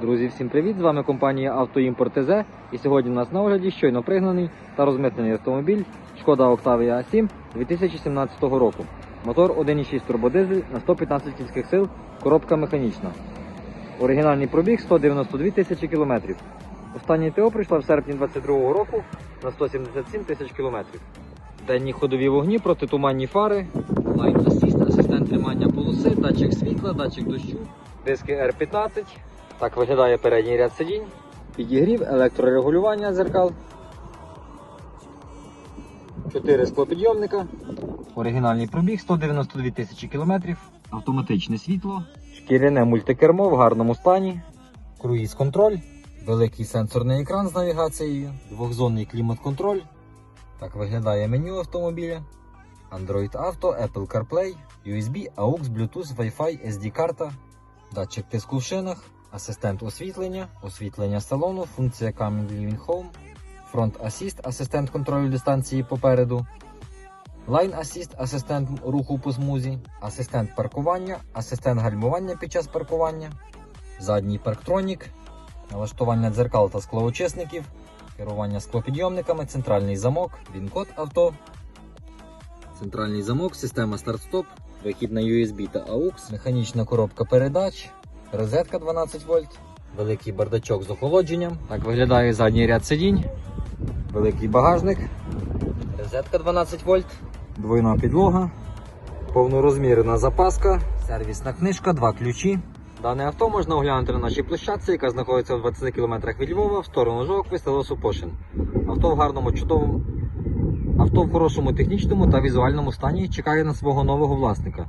Друзі, всім привіт! З вами компанія Автоімпорт ТЗ. І сьогодні у нас на огляді щойно пригнаний та розмитнений автомобіль Шкода Octavia A7 2017 року. Мотор 1,6 турбодизель на 115 кінських сил, коробка механічна. Оригінальний пробіг 192 тисячі кілометрів. Останнє ТО прийшла в серпні 2022 року на 177 тисяч кілометрів. Денні ходові вогні, протитуманні фари, лайн асіст, асистент тримання полоси, датчик світла, датчик дощу, диски R15. Так виглядає передній ряд сидінь, підігрів, електрорегулювання дзеркал. 4 склопідйомника. Оригінальний пробіг 192 тисячі кілометрів. Автоматичне світло. Шкіряне мультикермо в гарному стані. Круїз контроль. Великий сенсорний екран з навігацією. Двохзонний клімат-контроль. Так виглядає меню автомобіля. Android Auto, Apple CarPlay, USB, AUX, Bluetooth, Wi-Fi, SD-карта, датчик тиску в шинах, асистент освітлення, освітлення салону, функція Coming Living Home, Front Assist, асистент контролю дистанції попереду, Line Assist, асистент руху по смузі, асистент паркування, асистент гальмування під час паркування, задній парктронік, налаштування дзеркал та склоочисників, керування склопідйомниками, центральний замок, він-код авто, центральний замок, система старт-стоп, вихід на USB та AUX, механічна коробка передач, розетка 12 вольт, великий бардачок з охолодженням. Так виглядає задній ряд сидінь, великий багажник, розетка 12 вольт, двойна підлога, повнорозмірна запаска, сервісна книжка, два ключі. Дане авто можна оглянути на нашій площадці, яка знаходиться в 20 км від Львова в сторону Жовкви, село Супошин. Авто в гарному чудовому Авто в хорошому технічному та візуальному стані чекає на свого нового власника.